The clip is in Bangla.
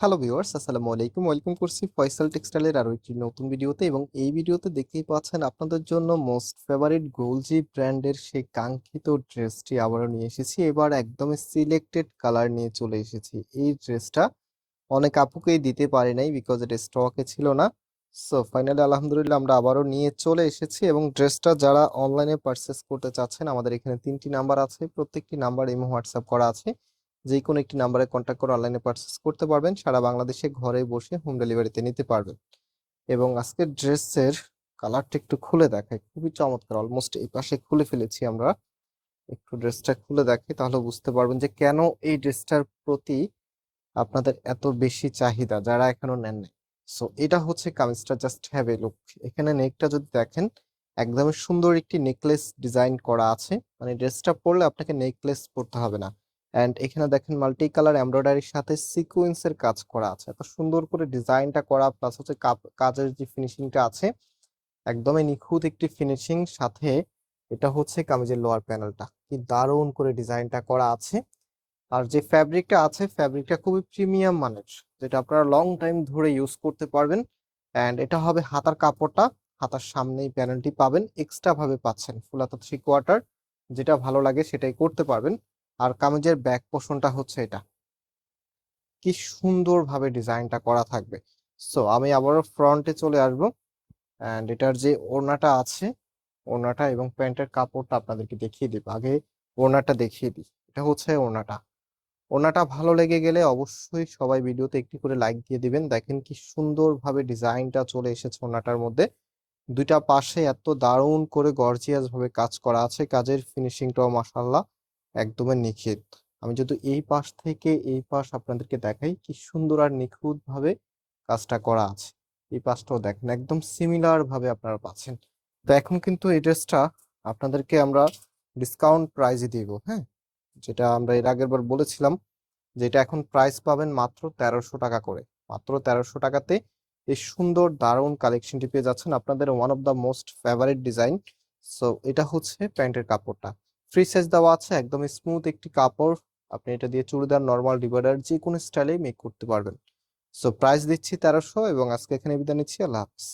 হ্যালো ভিউয়ার্স, আসসালামু আলাইকুম। ওয়েলকাম করছি ফয়সাল টেক্সটাইলের আরও একটি নতুন ভিডিওতে এবং এই ভিডিওতে দেখতেই পাচ্ছেন আপনাদের জন্য মোস্ট ফেভারিট গোলজি ব্র্যান্ডের সেই কাঙ্ক্ষিত ড্রেসটি আবারও নিয়ে এসেছি। এবার একদমই সিলেক্টেড কালার নিয়ে চলে এসেছি। এই ড্রেসটা অনেক আপুকেই দিতে পারি নাই বিকজ এটা স্টকে ছিল না। সো ফাইনালি আলহামদুলিল্লাহ আমরা আবারও নিয়ে চলে এসেছি এবং ড্রেসটা যারা অনলাইনে পারচেস করতে চাচ্ছেন, আমাদের এখানে তিনটি নাম্বার আছে, প্রত্যেকটি নাম্বার ইমো, হোয়াটসঅ্যাপ করা আছে। যে কোনো একটি নাম্বারে কন্ট্যাক্ট করে অনলাইনে পারচেস করতে পারবেন, সারা বাংলাদেশে ঘরে বসে হোম ডেলিভারিতে নিতে পারবেন। এবং আজকের ড্রেসের কালারটা একটু খুলে দেখাই, খুবই চমৎকার অলমোস্ট এই পাশে খুলে ফেলেছি আমরা। একটু ড্রেসটা খুলে দেখাই, তাহলে বুঝতে পারবেন যে কেন এই ড্রেসটার প্রতি আপনাদের এত বেশি চাহিদা যারা এখনও নেন নাই। সো এটা হচ্ছে কামিজটা জাস্ট হ্যাভ এ লুক এখানে নেকটা যদি দেখেন, একদমই সুন্দর একটি নেকলেস ডিজাইন করা আছে। মানে ড্রেসটা পরলে আপনাকে নেকলেস পরতে হবে না। অ্যান্ড এখানে দেখেন মাল্টি কালার এমব্রয়ডারির সাথে সিকোয়েন্সের কাজ করা আছে। এত সুন্দর করে ডিজাইনটা করা প্লাস হচ্ছে কাজের যে ফিনিশিংটা আছে, একদমই নিখুঁত একটি ফিনিশিং সাথে এটা হচ্ছে কামিজের লোয়ার প্যানেলটা কি দারুণ করে ডিজাইনটা করা আছে। আর যে ফ্যাব্রিকটা আছে ফ্যাব্রিকটা খুবই প্রিমিয়াম মানের, যেটা আপনারা লং টাইম ধরে ইউজ করতে পারবেন। অ্যান্ড এটা হবে হাতার কাপড়টা, হাতার সামনেই প্যানেলটি পাবেন এক্সট্রা ভাবে পাচ্ছেন ফুল হাতা থ্রি কোয়ার্টার যেটা ভালো লাগে সেটাই করতে পারবেন। আর কামিজের ব্যাক পোর্শনটা হচ্ছে এটা। কি সুন্দরভাবে ডিজাইনটা করা থাকবে। সো আমি আবারও ফ্রন্টে চলে আসব। অ্যান্ড এটার যে ওড়নাটা আছে, ওড়নাটা এবং প্যান্টের কাপড়টা আপনাদেরকে দেখিয়ে দিব। আগে ওড়নাটা দেখিয়ে দিই। এটা হচ্ছে ওড়নাটা। ওড়নাটা ভালো লেগে গেলে অবশ্যই সবাই ভিডিওতে একটি করে লাইক দিয়ে দিবেন। দেখেন কি সুন্দরভাবে ডিজাইনটা চলে এসেছে ওড়নাটার মধ্যে। দুইটা পাশে এত দারুণ করে গর্জিয়াস ভাবে কাজ করা আছে। কাজের ফিনিশিংটাও মাশাআল্লাহ। একদমই নিখুঁত। আমি যদি এই পাশ থেকে এই পাশ আপনাদেরকে দেখাই কি সুন্দর আর নিখুঁত ভাবে কাজটা করা আছে। এই পাশটাও দেখেন, একদম সিমিলার ভাবে আপনারা পাচ্ছেন। তো এখন কিন্তু এই ড্রেসটা আপনাদেরকে আমরা ডিসকাউন্ট প্রাইজে দিব হ্যাঁ? যেটা আমরা এর আগের বার বলেছিলাম যেটা এখন প্রাইস পাবেন মাত্র তেরোশো টাকা করে। মাত্র তেরোশো টাকাতে এই সুন্দর দারুণ কালেকশনটি পেয়ে যাচ্ছেন আপনাদের one of the most favourite design so এটা হচ্ছে প্যান্টের কাপড়টা। ফ্রি সাইজ দেওয়া আছে, একদম স্মুথ একটি কাপড়। আপনি এটা দিয়ে চুড়িদার নর্মাল ডিভাইডার যে কোনো স্টাইলে মেক করতে পারবেন। সো প্রাইস দিচ্ছি তেরোশো এবং আজকে এখানে বিদায় নিচ্ছি, আল্লাহ হাফিজ।